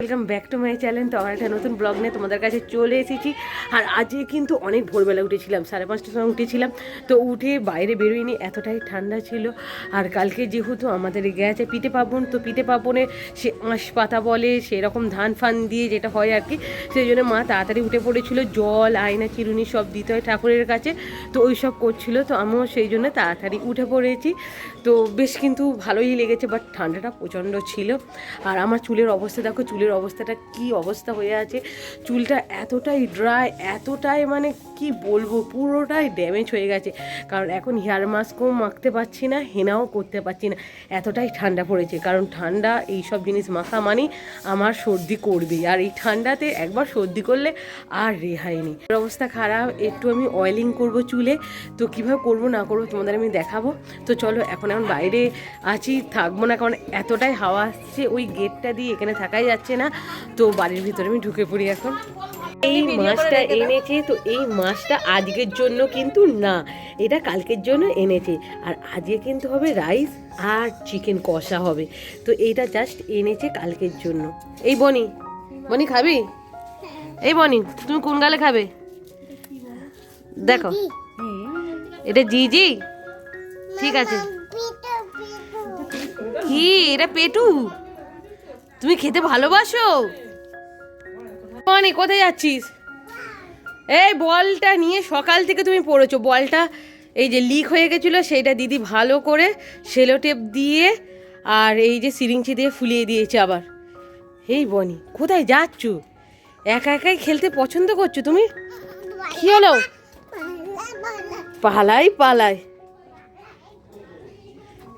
Welcome back to my channel তো আমার একটা নতুন ব্লগ নিয়ে তোমাদের কাছে চলে এসেছি। আর আজকে কিন্তু অনেক ভোরবেলা উঠেছিলাম, সাড়ে পাঁচটার সময় উঠেছিলাম। তো উঠে বাইরে বেরোয়নি, এতটাই ঠান্ডা ছিল। আর কালকে যেহেতু আমাদের গেছে পিঠে পার্বণ, তো পিঠে পার্বণে সে আঁশ পাতা বলে, সেরকম ধান ফান দিয়ে যেটা হয় আর কি, সেই জন্য মা তাড়াতাড়ি উঠে পড়েছিল। জল, আয়না, চিরুনি সব দিতে হয় ঠাকুরের কাছে। তো ওই সব করছিল, তো আমিও সেই জন্য তাড়াতাড়ি উঠে পড়েছি। তো বেশ কিন্তু ভালোই লেগেছে বাট ঠান্ডাটা প্রচণ্ড ছিল। আর আমার চুলের অবস্থা দেখো, চুলের অবস্থাটা কি অবস্থা হয়ে আছে, চুলটা এতটাই ড্রাই এতটাই মানে কি বলব, পুরোটাই ড্যামেজ হয়ে গেছে। কারণ এখন হেয়ার মাস্কও মাখতে পারছি না হেনাও করতে পারছি না, এতটাই ঠান্ডা পড়েছে। কারণ ঠান্ডা এই সব জিনিস মাখা মানে আমার সর্দি করবেই আর এই ঠান্ডাতে একবার সর্দি করলে আর রেহাই নেই। চুলের অবস্থা খারাপ, একটু আমি অয়েলিং করব চুলে। তো কীভাবে করব না করব তোমাদের আমি দেখাবো। তো চলো এখন এখন বাইরে আছি, থাকব না কারণ এতটাই হাওয়া আসছে, ওই গেটটা দিয়ে এখানে থাকাই যাচ্ছে তো বাড়ির ভিতরে আমি ঢুকে পড়ি এখন। এই মাছটা এনেছে তো এই মাছটা আজকের জন্য কিন্তু না এটা কালকের জন্য এনেছে। আর আজকে কিন্তু হবে রাইস আর চিকেন কষা হবে। তো এইটা জাস্ট এনেছে কালকের জন্য। এই বনি বনি খাবি? এই বনি তুমি কোন গালে খাবে? দেখো। এটা জি জি ঠিক আছে। কি? এটা পেটু? তুমি খেতে ভালোবাসো? বনি কোথায় যাচ্ছিস? এই বলটা নিয়ে সকাল থেকে তুমি পড়েছো। বলটা এই যে লিক হয়ে গেছিল, সেইটা দিদি ভালো করে সেলো টেপ দিয়ে আর এই যে সিরিঞ্চি দিয়ে ফুলিয়ে দিয়েছে আবার। এই বনি, কোথায় যাচ্ছ? একা একাই খেলতে পছন্দ করছ তুমি? কি হলো? পালাই পালাই।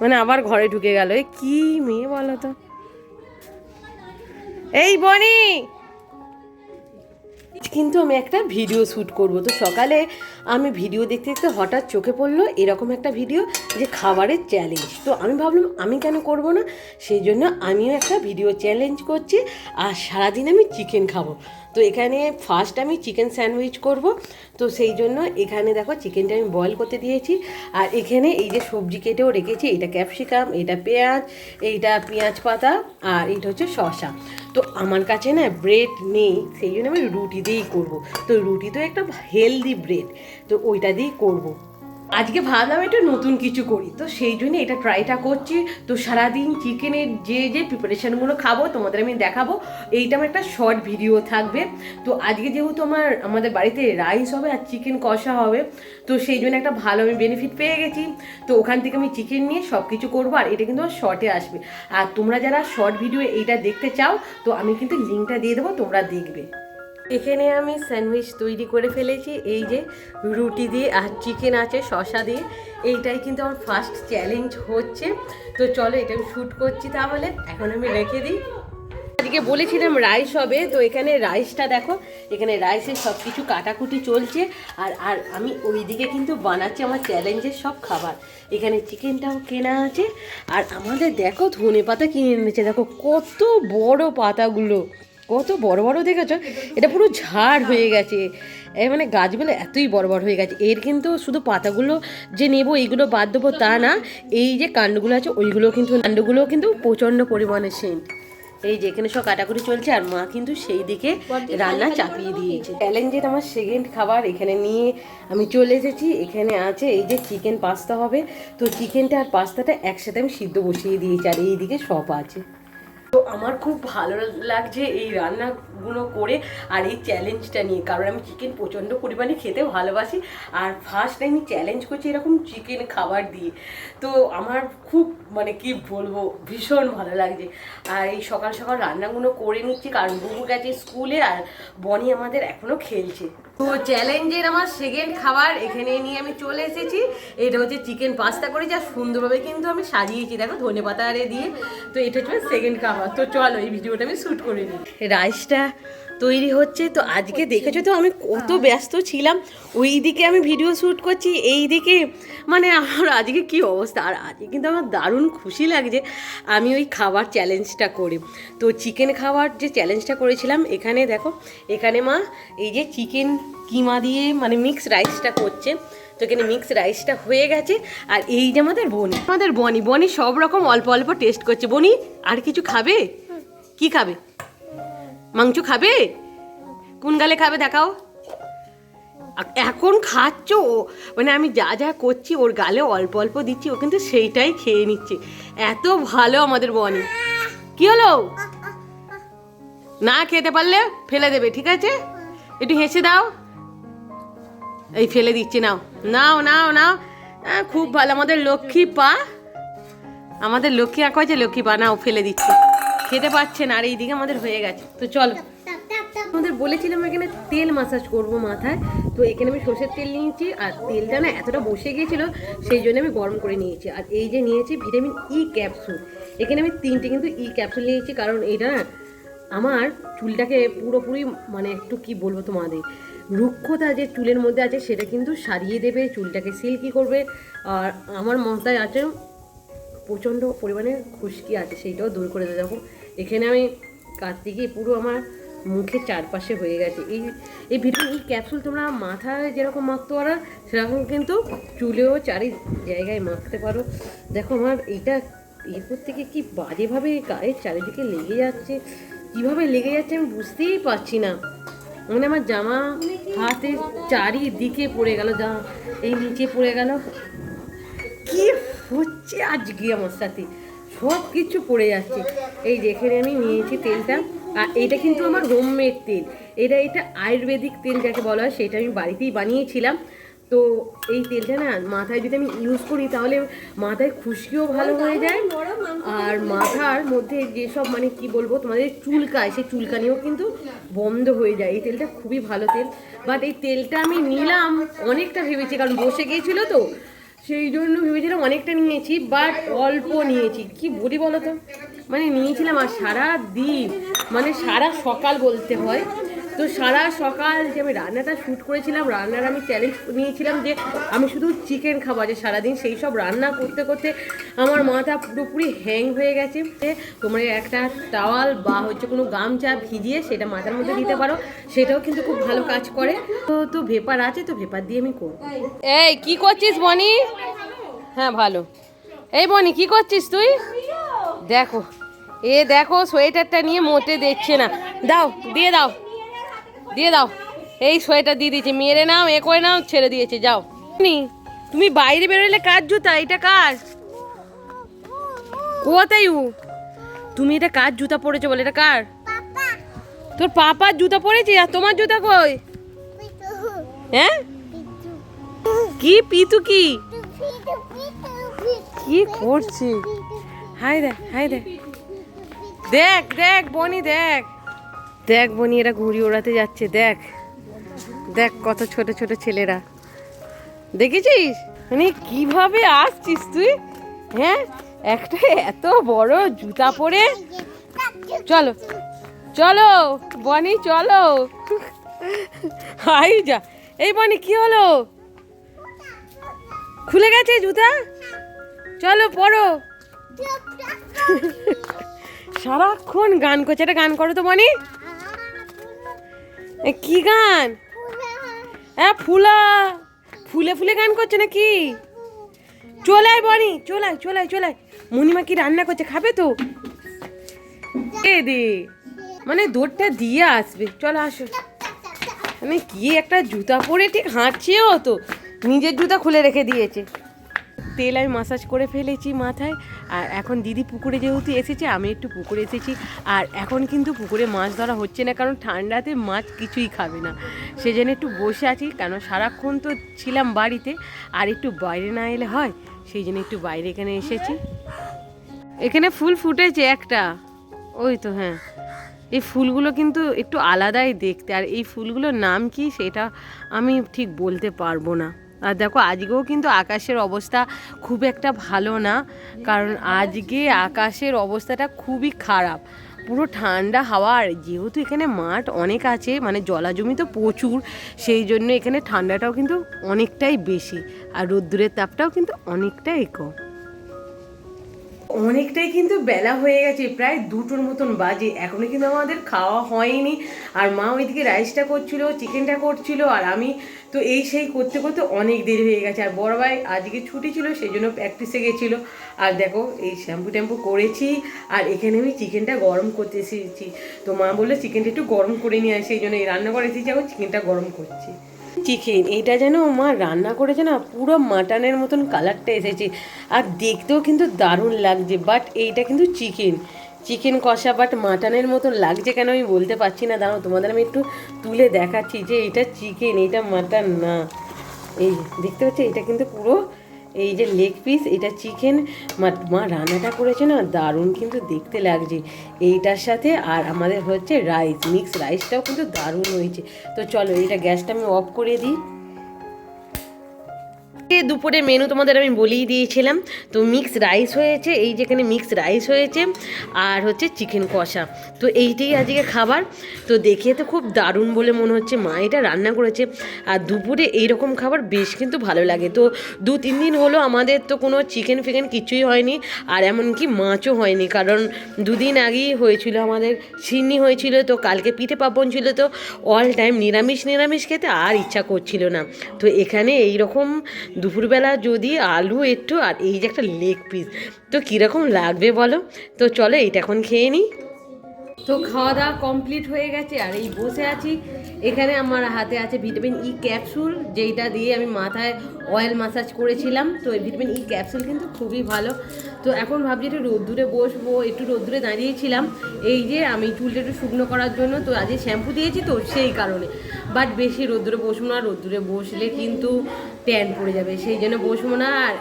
মানে আবার ঘরে ঢুকে গেল। কি মেয়ে বলো তো? এই বনি। কিন্তু আমি একটা ভিডিও শ্যুট করব। তো সকালে আমি ভিডিও দেখতে দেখতে হঠাৎ চোখে পড়ল এরকম একটা ভিডিও যে খাবারের চ্যালেঞ্জ তো আমি ভাবলাম, আমি কেন করব না? সেই জন্য আমিও একটা ভিডিও চ্যালেঞ্জ করছি, আর সারাদিন আমি চিকেন খাব। তো এখানে ফার্স্ট আমি চিকেন স্যান্ডউইচ করব। তো সেই জন্য এখানে দেখো চিকেনটা আমি বয়েল করতে দিয়েছি। আর এখানে এই যে সবজি কেটেও রেখেছি, এটা ক্যাপসিকাম এটা পেঁয়াজ, এইটা পেঁয়াজ পাতা, আর এইটা হচ্ছে শসা। তো আমার কাছে না ব্রেড নেই, সেই জন্য আমি রুটি দিয়েই করব। তো রুটি তো একটা হেলদি ব্রেড তো ওইটা দিয়েই করব। আজকে ভাবলাম একটু নতুন কিছু করি, তো সেই জন্য এটা ট্রাইটা করছি। তো সারাদিন চিকেনের যে যে প্রিপারেশনগুলো খাব, তোমাদের আমি দেখাবো। এইটা আমার একটা শর্ট ভিডিও থাকবে। তো আজকে যেহেতু আমার, আমাদের বাড়িতে রাইস হবে আর চিকেন কষা হবে, তো সেই জন্য একটা ভালো আমি বেনিফিট পেয়ে গেছি। তো ওখান থেকে আমি চিকেন নিয়ে সব কিছু করব আর এটা কিন্তু আমার শর্টে আসবে। আর তোমরা যারা শর্ট ভিডিও এইটা দেখতে চাও, তো আমি কিন্তু লিঙ্কটা দিয়ে দেবো, তোমরা দেখবে। এখানে আমি স্যান্ডউইচ তৈরি করে ফেলেছি, এই যে রুটি দিয়ে আর চিকেন আছে, শসা দিয়ে। এইটাই কিন্তু আমার ফার্স্ট চ্যালেঞ্জ হচ্ছে। তো চলো এটা আমি শ্যুট করছি তাহলে, এখন আমি রেখে দিই। আজকে বলেছিলাম রাইস হবে, তো এখানে রাইসটা দেখো, এখানে রাইসের সব কিছু কাটাকুটি চলছে। আর আর আমি ওইদিকে কিন্তু বানাচ্ছি আমার চ্যালেঞ্জের সব খাবার। এখানে চিকেনটাও কেনা আছে। আর আমাদের দেখো ধনে পাতা কিনে এনেছে, দেখো কত বড় পাতাগুলো। কত বড় বড় দেখেছ? এটা পুরো ঝাড় হয়ে গেছে। এ মানে গাছগুলো এতই বড় বড় হয়ে গেছে। এর কিন্তু শুধু পাতাগুলো যে নেব, এইগুলো বাদ দেবো তা না। এই যে কাণ্ডগুলো আছে, ওইগুলো কিন্তু, কাণ্ডগুলো কিন্তু প্রচণ্ড পরিমাণে সেন্ট। এই যে এখানে সব কাটাকুটি চলছে, আর মা কিন্তু সেই দিকে রান্না চাপিয়ে দিয়েছে। চ্যালেঞ্জের আমার সেকেন্ড খাবার। এখানে নিয়ে আমি চলে এসেছি। এখানে আছে এই যে চিকেন পাস্তা হবে। তো চিকেনটা আর পাস্তাটা একসাথে আমি সিদ্ধ বসিয়ে দিয়েছি, আর এইদিকে সব আছে। আমার খুব ভালো লাগছে এই রান্নাগুলো করে আর এই চ্যালেঞ্জটা নিয়ে। কারণ আমি চিকেন প্রচণ্ড পরিমাণে খেতে ভালোবাসি। আর ফার্স্ট আমি চ্যালেঞ্জ করছি এরকম চিকেন খাবার দিয়ে। তো আমার খুব মানে কি বলব, ভীষণ ভালো লাগছে। আর এই সকাল সকাল রান্নাগুলো করে নিচ্ছি, কারণ বুবু গেছে স্কুলে আর বনি আমাদের এখনও খেলছে। তো চ্যালেঞ্জের আমার সেকেন্ড খাবার এখানে নিয়ে আমি চলে এসেছি। এটা হচ্ছে চিকেন পাস্তা করে, যা সুন্দরভাবে কিন্তু আমি সাজিয়েছি। দেখো, ধনে পাতা আরে দিয়ে। তো এটা হচ্ছে সেকেন্ড খাবার। তো চলো এই ভিডিওটা আমি শ্যুট করে নিই। রাইসটা তৈরি হচ্ছে। তো আজকে দেখেছ তো আমি কত ব্যস্ত ছিলাম। ওই দিকে আমি ভিডিও শ্যুট করছি এই দিকে মানে আমার আজকে কি অবস্থা? আর আজকে কিন্তু আমার দারুণ খুশি লাগছে আমি ওই খাবার চ্যালেঞ্জটা করে। তো চিকেন খাবার যে চ্যালেঞ্জটা করেছিলাম এখানে দেখো এখানে মা এই যে চিকেন কিমা দিয়ে মানে মিক্স রাইসটা করছে। তো এখানে মিক্স রাইসটা হয়ে গেছে আর এই যে আমাদের বনি আমাদের বনি বনি সব রকম অল্প অল্প টেস্ট করছে। বনি আর কিছু খাবে? কি খাবে? মাংস খাবে? কোন গালে খাবে দেখাও। এখন খাচ্ছ ও। মানে আমি যা যা করছি, ওর গালে অল্প অল্প দিচ্ছি, ও কিন্তু সেইটাই খেয়ে নিচ্ছে। এত ভালো আমাদের বনি। কি হলো? না খেতে পারলে ফেলে দেবে, ঠিক আছে? একটু হেসে দাও। এই ফেলে দিচ্ছি, নাও। নাও নাও নাও। খুব ভালো। আমাদের লক্ষ্মী পা। আমাদের লক্ষ্মী আঁকা হয়েছে লক্ষ্মী পা, নাও, ফেলে দিচ্ছে। খেতে পাচ্ছে না আর এইদিকে আমাদের হয়ে গেছে। তো চলো। আমাদের বলেছিলাম এখানে তেল মাসাজ করব মাথায়। তো এখানে আমি সর্ষের তেল নিয়েছি আর তেলটা না এতটা বসে গিয়েছিল, সেই জন্য আমি গরম করে নিয়েছি। আর এই যে নিয়েছি ভিটামিন ই ক্যাপসুল এখানে আমি তিনটে কিন্তু ই ক্যাপসুল নিয়েছি, কারণ এটা না আমার চুলটাকে পুরোপুরি মানে একটু কি বলব তোমাদের, রুক্ষতা যে চুলের মধ্যে আছে সেটা কিন্তু সারিয়ে দেবে, চুলটাকে সিল্কি করবে। আর আমার মাথায় আছে প্রচণ্ড পরিমাণে খুশকি আছে, সেইটাও দূর করে দেবে। দেখো এখানে আমি গিয়ে পুরো আমার মুখের চারপাশে হয়ে গেছে। এই এই ভিটামিন এই ক্যাপসুল তোমরা মাথায় যেরকম মাখতে পারো, সেরকম কিন্তু চুলেও চারি জায়গায় মাখতে পারো। দেখো আমার এইটা এরপর থেকে কি বাজেভাবে গায়ের চারিদিকে লেগে যাচ্ছে, কীভাবে লেগে যাচ্ছে আমি বুঝতেই পারছি না। মানে আমার জামা হাতে চারিদিকে পড়ে গেল, যা এই নিচে পড়ে গেল। কি হচ্ছে আজকে আমার সাথে? সব কিছু পড়ে যাচ্ছে। এই যেখানে আমি নিয়েছি তেলটা। আর এটা কিন্তু আমার হোমমেড তেল। এটা এটা আয়ুর্বেদিক তেল যাকে বলা হয়, সেটা আমি বাড়িতেই বানিয়েছিলাম। তো এই তেলটা না মাথায় যদি আমি ইউজ করি, তাহলে মাথায় খুশকিও ভালো হয়ে যায়। আর মাথার মধ্যে যেসব মানে কি বলব, তোমাদের চুলকায়, সেই চুলকানিও কিন্তু বন্ধ হয়ে যায়। এই তেলটা খুবই ভালো তেল। বাট এই তেলটা আমি নিলাম, অনেকটা ভেবেছি, কারণ বসে গিয়েছিল তো। সেই জন্য ভেবেছিলাম অনেকটা নিয়েছি বাট অল্প নিয়েছি। কি বলি বলো তো মানে নিয়েছিলাম আর সারা দিন। মানে সারা সকাল বলতে হয় তো সারা সকাল যে আমি রান্নাটা শ্যুট করেছিলাম, রান্নার আমি চ্যালেঞ্জ নিয়েছিলাম যে আমি শুধু চিকেন খাব, যে সারাদিন সেই সব রান্না করতে করতে আমার মাথা পুরোপুরি হ্যাং হয়ে গেছে। তোমরা একটা টাওয়াল বা হচ্ছে কোনো গামছা ভিজিয়ে সেটা মাথার মধ্যে দিতে পারো, সেটাও কিন্তু খুব ভালো কাজ করে। তো তো ভেপার আছে, তো ভেপার দিয়ে আমি করব। এই, কি করছিস বনি? হ্যাঁ ভালো। এই বনি, কি করছিস তুই? দেখো, এ দেখো, সোয়েটারটা নিয়ে মোটে দেখছে না। দাও, দিয়ে দাও। দিয়ে দাও। এই সোয়েটার দিয়ে দিয়েছে মেরে নাও এ করে নাও ছেড়ে দিয়েছে যাও। নি, তুমি বাইরে বেরোলে কার জুতা? এটা কার? কোথায় উ তুমি এটা কার জুতা পরেছো বলে? এটা কার? তোর পাপার জুতা পরেছি আর তোমার জুতা কই? হ্যাঁ? কি পিতু কি? কি করছি হাই দেখ হাই দেখ দেখ দেখ বনি দেখ। দেখ বনি, এরা ঘুড়ি ওড়াতে যাচ্ছে, দেখ। দেখ কত ছোট ছোট ছেলেরা। দেখেছিস? মানে কীভাবে আসছিস তুই? হ্যাঁ? একটা এত বড় জুতা পরে। চলো চলো, বনি, চলো। হাই যা। এই বনি, কি হলো? খুলে গেছে জুতা? চলো পড়ো সারাক্ষণ গান করছে, একটা গান করো তো বনি। কি গান? হ্যাঁ ফুলা। ফুলে ফুলে গান করছে নাকি? চলে আয় বনি চলে আয় চলে আয় চলে আয় মণিমা কি রান্না করছে? খাবে তো? এ দে। মানে দৌড়টা দিয়ে আসবে। চলো আসো। মানে কি একটা জুতা পরে ঠিক হাঁটছেও তো। নিজের জুতা খুলে রেখে দিয়েছে। তেল আমি মাসাজ করে ফেলেছি মাথায়। আর এখন দিদি পুকুরে যেহেতু এসেছে, আমি একটু পুকুরে এসেছি। আর এখন কিন্তু পুকুরে মাছ ধরা হচ্ছে না, কারণ ঠান্ডাতে মাছ কিছুই খাবে না। সেজন্য একটু বসে আছি, কেন সারাক্ষণ তো ছিলাম বাড়িতে। আর একটু বাইরে না এলে হয়, সেই জন্য একটু বাইরে এখানে এসেছি। এখানে ফুল ফুটেছে একটা। ওই তো হ্যাঁ। এই ফুলগুলো কিন্তু একটু আলাদাই দেখতে। আর এই ফুলগুলোর নাম কি, সেটা আমি ঠিক বলতে পারব না। আর দেখো, আজকেও কিন্তু আকাশের অবস্থা খুব একটা ভালো না, কারণ আজকে আকাশের অবস্থাটা খুবই খারাপ। পুরো ঠান্ডা হাওয়া, আর যেহেতু এখানে মাঠ অনেক আছে মানে জলাজমি তো প্রচুর, সেই জন্য এখানে ঠান্ডাটাও কিন্তু অনেকটাই বেশি, আর রোদ্দুরের তাপটাও কিন্তু অনেকটাই কম। অনেকটাই কিন্তু বেলা হয়ে গেছে, প্রায় দুটোর মতন বাজে। এখনও কিন্তু আমাদের খাওয়া হয়নি। আর মা ওইদিকে রাইসটা করছিল, চিকেনটা করছিল, আর আমি তো এই সেই করতে করতে অনেক দেরি হয়ে গেছে। আর বড় ভাই আজকে ছুটি ছিল সেই জন্য প্র্যাকটিসে গেছিল। আর দেখো, এই শ্যাম্পু ট্যাম্পু করেছি, আর এখানে আমি চিকেনটা গরম করতে এসেছি। তো মা বলল, চিকেনটা একটু গরম করে নিয়ে আসি সেই জন্য এই রান্না করে এসেছি, এখন চিকেনটা গরম করছি। চিকেন, এটা যেন মা রান্না করেছে না, পুরো মাটনের মতন কালারটা এসেছে। আর দেখতেও কিন্তু দারুণ লাগছে বাট এইটা কিন্তু চিকেন। চিকেন কষা বাট মাটনের মতন লাগছে কেন আমি বলতে পারছি না। দাঁড়াও, তোমাদের আমি একটু তুলে দেখাচ্ছি যে এটা চিকেন, এটা মাটন না। এই, দেখতে পাচ্ছি? এটা কিন্তু পুরো এই যে লেগ পিস এটা চিকেন মা রান্নাটা করেছে না, দারুণ কিন্তু দেখতে লাগছে। এইটার সাথে আর আমাদের হচ্ছে রাইস মিক্স রাইসটাও কিন্তু দারুণ হয়েছে। তো চলো, এইটা গ্যাসটা আমি অফ করে দিই। দুপুরে মেনু তোমাদের আমি বলেই দিয়েছিলাম। তো মিক্স রাইস হয়েছে, এই যেখানে মিক্স রাইস হয়েছে, আর হচ্ছে চিকেন কষা। তো এইটাই আজকে খাবার। তো দেখে তো খুব দারুণ বলে মনে হচ্ছে, মা এটা রান্না করেছে। আর দুপুরে এইরকম খাবার বেশ কিন্তু ভালো লাগে। তো দু, তিন দিন হলো আমাদের তো কোনো চিকেন ফিকেন কিছুই হয়নি, আর এমনকি মাছও হয়নি। কারণ দুদিন আগেই হয়েছিল আমাদের সিন্নি হয়েছিল তো, কালকে পিঠে পাপন ছিল তো অল টাইম নিরামিষ নিরামিষ খেতে আর ইচ্ছা করছিল না। তো এখানে এই রকম দুপুরবেলা যদি আলু একটু আর এই যে একটা লেগ পিস তো কীরকম লাগবে বলো? তো চলো এইটা এখন খেয়ে নিই তো খাওয়া দাওয়া কমপ্লিট হয়ে গেছে, আর এই বসে আছি। এখানে আমার হাতে আছে ভিটামিন ই ক্যাপসুল যেইটা দিয়ে আমি মাথায় অয়েল মাসাজ করেছিলাম। তো এই ভিটামিন ই ক্যাপসুল কিন্তু খুবই ভালো। তো এখন ভাবছি একটু রোদ্দুরে বসবো, একটু রোদ্দুরে দাঁড়িয়েছিলাম। এই যে আমি চুলটা একটু শুকনো করার জন্য, তো আজকে শ্যাম্পু দিয়েছি তো সেই কারণে। বাট বেশি রোদ্দুরে বসবো না, রোদ্দুরে বসলে কিন্তু ট্যান পড়ে যাবে, সেই জন্য বসবো না। আর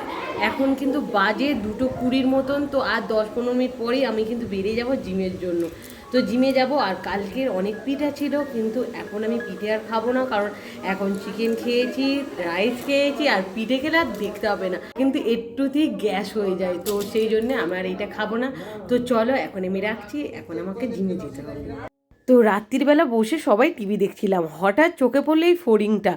এখন কিন্তু বাজে দুটো কুড়ির মতন, তো আর দশ পনেরো মিনিট পরেই আমি কিন্তু বেরিয়ে যাব জিমের জন্য। তো জিমে যাব, আর কালকের অনেক পিঠা ছিল, কিন্তু এখন আমি পিঠে আর খাব না, কারণ এখন চিকেন খেয়েছি রাইস খেয়েছি, আর পিঠে খেলে আর দেখতে হবে না। কিন্তু একটুতেই গ্যাস হয়ে যায়, তো সেই জন্য আমার এইটা খাব না। তো চলো, এখন আমি রাখছি, এখন আমাকে জিমে যেতে হবে। তো রাত্রিবেলা বসে সবাই টিভি দেখছিলাম। হঠাৎ চোখে পড়ল এই ফড়িংটা।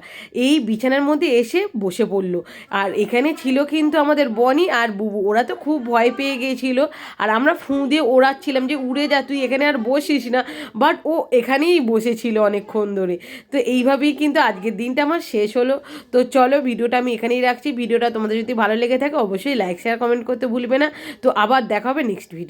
এই বিছানার মধ্যে এসে বসে পড়ল। আর এখানে ছিল কিন্তু আমাদের বনি আর বুবু। ওরা তো খুব ভয় পেয়ে গিয়েছিল। আর আমরা ফুঁ দিয়ে ওড়াচ্ছিলাম যে, উড়ে যা, তুই এখানে আর বসিস না। বাট ও এখানেই বসেছিল অনেকক্ষণ ধরে। তো এইভাবেই কিন্তু আজকের দিনটা আমার শেষ হলো। তো চলো, ভিডিওটা আমি এখানেই রাখছি। ভিডিওটা তোমাদের যদি ভালো লেগে থাকে, অবশ্যই লাইক শেয়ার কমেন্ট করতে ভুলবে না। তো আবার দেখা হবে নেক্সট ভিডিও